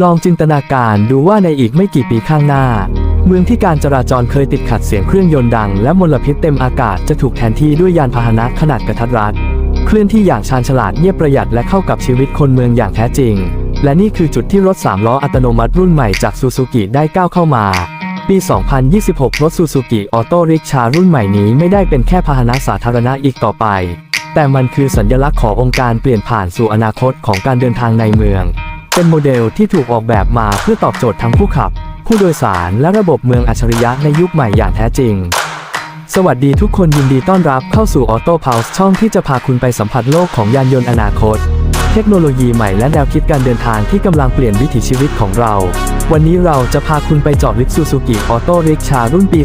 ลองจินตนาการดูว่าในอีกไม่กี่ปีข้างหน้า เมืองที่การจราจรเคยติดขัดเสียงเครื่องยนต์ดัง และมลพิษเต็มอากาศจะถูกแทนที่ด้วยยานพาหนะขนาดกระทัดรัด เคลื่อนที่อย่างชาญฉลาดเงียบประหยัดและเข้ากับชีวิตคนเมืองอย่างแท้จริง และนี่คือจุดที่รถ 3 ล้ออัตโนมัติรุ่นใหม่จากซูซูกิได้ก้าวเข้ามา ปี 2026 รถซูซูกิออโต้ริกชารุ่นใหม่นี้ไม่ได้เป็นแค่พาหนะสาธารณะอีกต่อไป แต่มันคือสัญลักษณ์ขององค์การเปลี่ยนผ่านสู่อนาคตของการเดินทางในเมือง เป็นโมเดลที่ถูกออกแบบมาเพื่อตอบโจทย์ทั้งผู้ขับ ผู้โดยสารและระบบเมืองอัจฉริยะในยุคใหม่อย่างแท้จริง สวัสดีทุกคนยินดีต้อนรับเข้าสู่ Auto Pulse ช่องที่จะพาคุณไปสัมผัสโลกของยานยนต์อนาคต เทคโนโลยีใหม่และแนวคิดการเดินทางที่กำลังเปลี่ยนวิถีชีวิตของเรา วันนี้เราจะพาคุณไปเจาะลึกซูซูกิออโต้ริกชารุ่นปี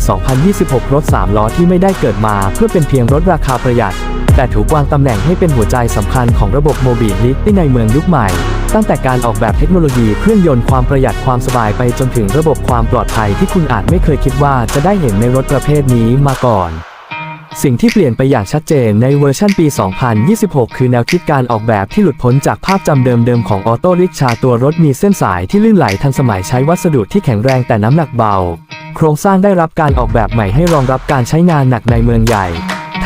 2026 รถ 3 ล้อที่ไม่ได้เกิดมา เพื่อเป็นเพียงรถราคาประหยัด แต่ถูกวางตำแหน่งให้เป็นหัวใจสำคัญของระบบโมบิลิตี้ในเมืองยุคใหม่ตั้งแต่การออกแบบเทคโนโลยีเครื่องยนต์ความประหยัดความสบายไปจนถึงระบบความปลอดภัยที่คุณอาจไม่เคยคิดว่าจะได้เห็นในรถประเภทนี้มาก่อนสิ่งที่เปลี่ยนไปอย่างชัดเจนในเวอร์ชันปี 2026 คือแนวคิดการออกแบบที่หลุดพ้นจากภาพจำเดิมๆของออโต้ริกชาตัวรถมีเส้นสายที่ลื่นไหลทันสมัยใช้วัสดุที่แข็งแรงแต่น้ำหนักเบา โครงสร้างได้รับการออกแบบใหม่ให้รองรับการใช้งานหนักในเมืองใหญ่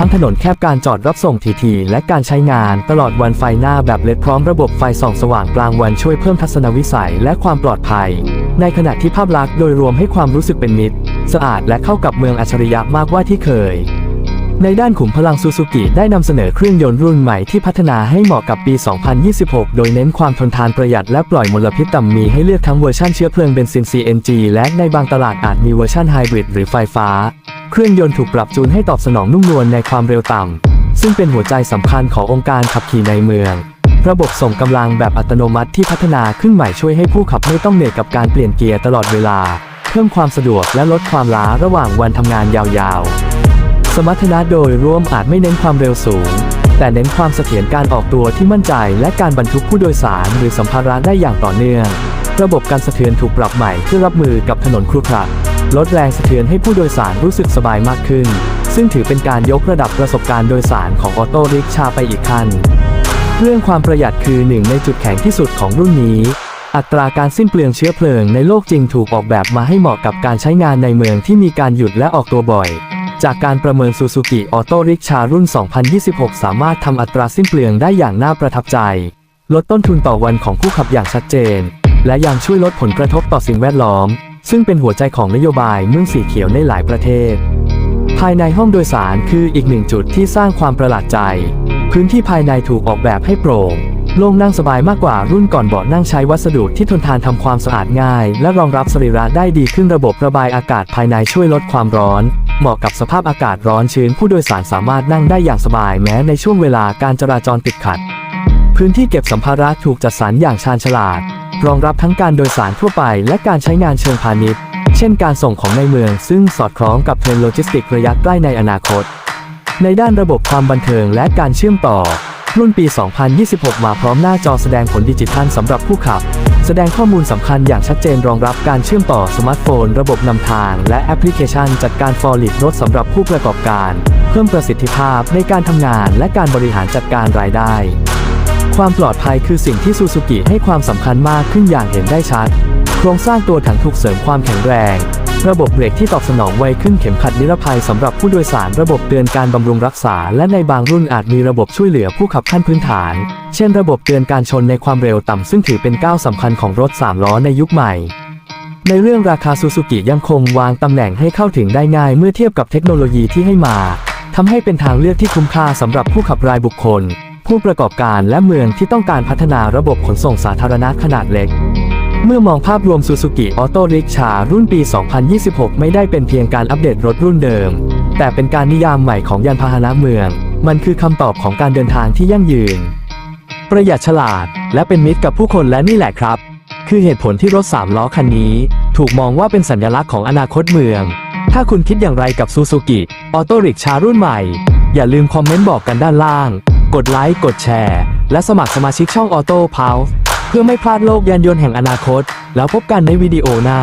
ทั้งถนนแคบการจอดรับส่งทีทีและการใช้งานตลอดวันไฟหน้าแบบเลดพร้อมระบบไฟส่องสว่างกลางวันช่วยเพิ่มทัศนวิสัยและความปลอดภัย ในขณะที่ภาพลักษณ์โดยรวมให้ความรู้สึกเป็นมิตร สะอาดและเข้ากับเมืองอัจฉริยะมากกว่าที่เคย ในด้านขุมพลังซูซูกิได้นำเสนอเครื่องยนต์รุ่นใหม่ที่พัฒนาให้เหมาะกับปี 2026 โดยเน้นความทนทานประหยัดและปล่อยมลพิษต่ำมีให้เลือกทั้งเวอร์ชันเชื้อเพลิงเบนซิน CNG และในบางตลาดอาจมีเวอร์ชันไฮบริดหรือไฟฟ้า เครื่องยนต์ถูกปรับจูนให้ตอบสนองนุ่มนวลในความเร็วต่ำซึ่งเป็นหัวใจสำคัญขององค์การขับขี่ในเมืองระบบส่งกำลังแบบอัตโนมัติที่พัฒนาขึ้นใหม่ช่วยให้ผู้ขับไม่ต้องเหนื่อยกับการเปลี่ยนเกียร์ตลอดเวลา เพิ่มความสะดวกและลดความล้าระหว่างวันทำงานยาวๆ สมรรถนะโดยรวมอาจไม่เน้นความเร็วสูง แต่เน้นความเสถียรการออกตัวที่มั่นใจ และการบรรทุกผู้โดยสารหรือสัมภาระได้อย่างต่อเนื่อง ระบบการสะเทือนถูกปรับใหม่เพื่อรับมือกับถนนครุขระลดแรงสะเทือนให้ผู้โดยสารรู้สึกสบายมากขึ้น ซึ่งถือเป็นการยกระดับประสบการณ์โดยสารของออโต้ริกชาไปอีกขั้นเรื่องความประหยัดคือหนึ่งในจุดแข็งที่สุดของรุ่นนี้ อัตราการสิ้นเปลืองเชื้อเพลิงในโลกจริงถูกออกแบบมาให้เหมาะกับการใช้งานในเมืองที่มีการหยุดและออกตัวบ่อย จากการประเมินซูซูกิออโต้ริกชารุ่น 2026 สามารถทำอัตราสิ้นเปลืองได้อย่างน่าประทับใจ ลดต้นทุนต่อวันของผู้ขับอย่างชัดเจน และยังช่วยลดผลกระทบต่อสิ่งแวดล้อม ซึ่งเป็นหัวใจของนโยบายเมืองสีเขียวในหลายประเทศ ภายในห้องโดยสารคืออีกหนึ่งจุดที่สร้างความประหลาดใจ พื้นที่ภายในถูกออกแบบให้โปร่งโล่งนั่งสบายมากกว่ารุ่นก่อนเบาะนั่งใช้วัสดุที่ทนทานทำความสะอาดง่าย และรองรับสรีระได้ดีขึ้นระบบระบายอากาศภายในช่วยลดความร้อน เหมาะกับสภาพอากาศร้อนชื้น ผู้โดยสารสามารถนั่งได้อย่างสบายแม้ในช่วงเวลาการจราจรติดขัด พื้นที่เก็บสัมภาระถูกจัดสรรอย่างชาญฉลาด รองรับทั้งการโดยสารทั่วไป และการใช้งานเชิงพาณิชย์ เช่นการส่งของในเมือง ซึ่งสอดคล้องกับเทรนด์โลจิสติกระยะใกล้ในอนาคต ในด้านระบบความบันเทิงและการเชื่อมต่อรุ่นปี 2026 มาพร้อมหน้าจอแสดงผลดิจิทัลสำหรับผู้ขับ สดงข้อมูลสำคัญอย่างชัดเจนรองรับการเชื่อมต่อสมาร์ทโฟน ระบบนำทาง และแอปพลิเคชันจัดการฟอร์ลิดรถสำหรับผู้ประกอบการ เพิ่มประสิทธิภาพในการทำงานและการบริหารจัดการรายได้ ความปลอดภัยคือสิ่งที่ซูซูกิให้ความสำคัญมากขึ้นอย่างเห็นได้ชัด โครงสร้างตัวถังถูกเสริมความแข็งแรง ระบบเบรกที่ตอบสนองไวขึ้นเข็มขัดนิรภัยสำหรับผู้โดยสารระบบเตือนการบำรุงรักษา และในบางรุ่นอาจมีระบบช่วยเหลือผู้ขับขั้นพื้นฐาน เช่นระบบเตือนการชนในความเร็วต่ำซึ่งถือเป็นก้าวสำคัญของรถ 3 ล้อในยุคใหม่ ในเรื่องราคาซูซูกิยังคงวางตำแหน่งให้เข้าถึงได้ง่ายเมื่อเทียบกับเทคโนโลยีที่ให้มาทำให้เป็นทางเลือกที่คุ้มค่าสำหรับผู้ขับรายบุคคล ผู้ประกอบการและเมืองที่ต้องการพัฒนาระบบขนส่งสาธารณะขนาดเล็ก เมื่อมองภาพรวมซูซูกิออโต้ริกชารุ่นปี 2026 ไม่ได้เป็นเพียงการอัปเดตรถรุ่นเดิม แต่เป็นการนิยามใหม่ของยานพาหนะเมือง มันคือคำตอบของการเดินทางที่ยั่งยืน ประหยัดฉลาด และเป็นมิตรกับผู้คนและนี่แหละครับ คือเหตุผลที่รถ 3 ล้อคันนี้ ถูกมองว่าเป็นสัญลักษณ์ของอนาคตเมือง ถ้าคุณคิดอย่างไรกับซูซูกิออโต้ริกชารุ่นใหม่ อย่าลืมคอมเมนต์บอกกันด้านล่าง กดไลค์กดแชร์ และสมัครสมาชิกช่อง Auto p u l s e เพื่อไม่พลาดโลกยานยนต์แห่งอนาคต แล้วพบกันในวิดีโอหน้า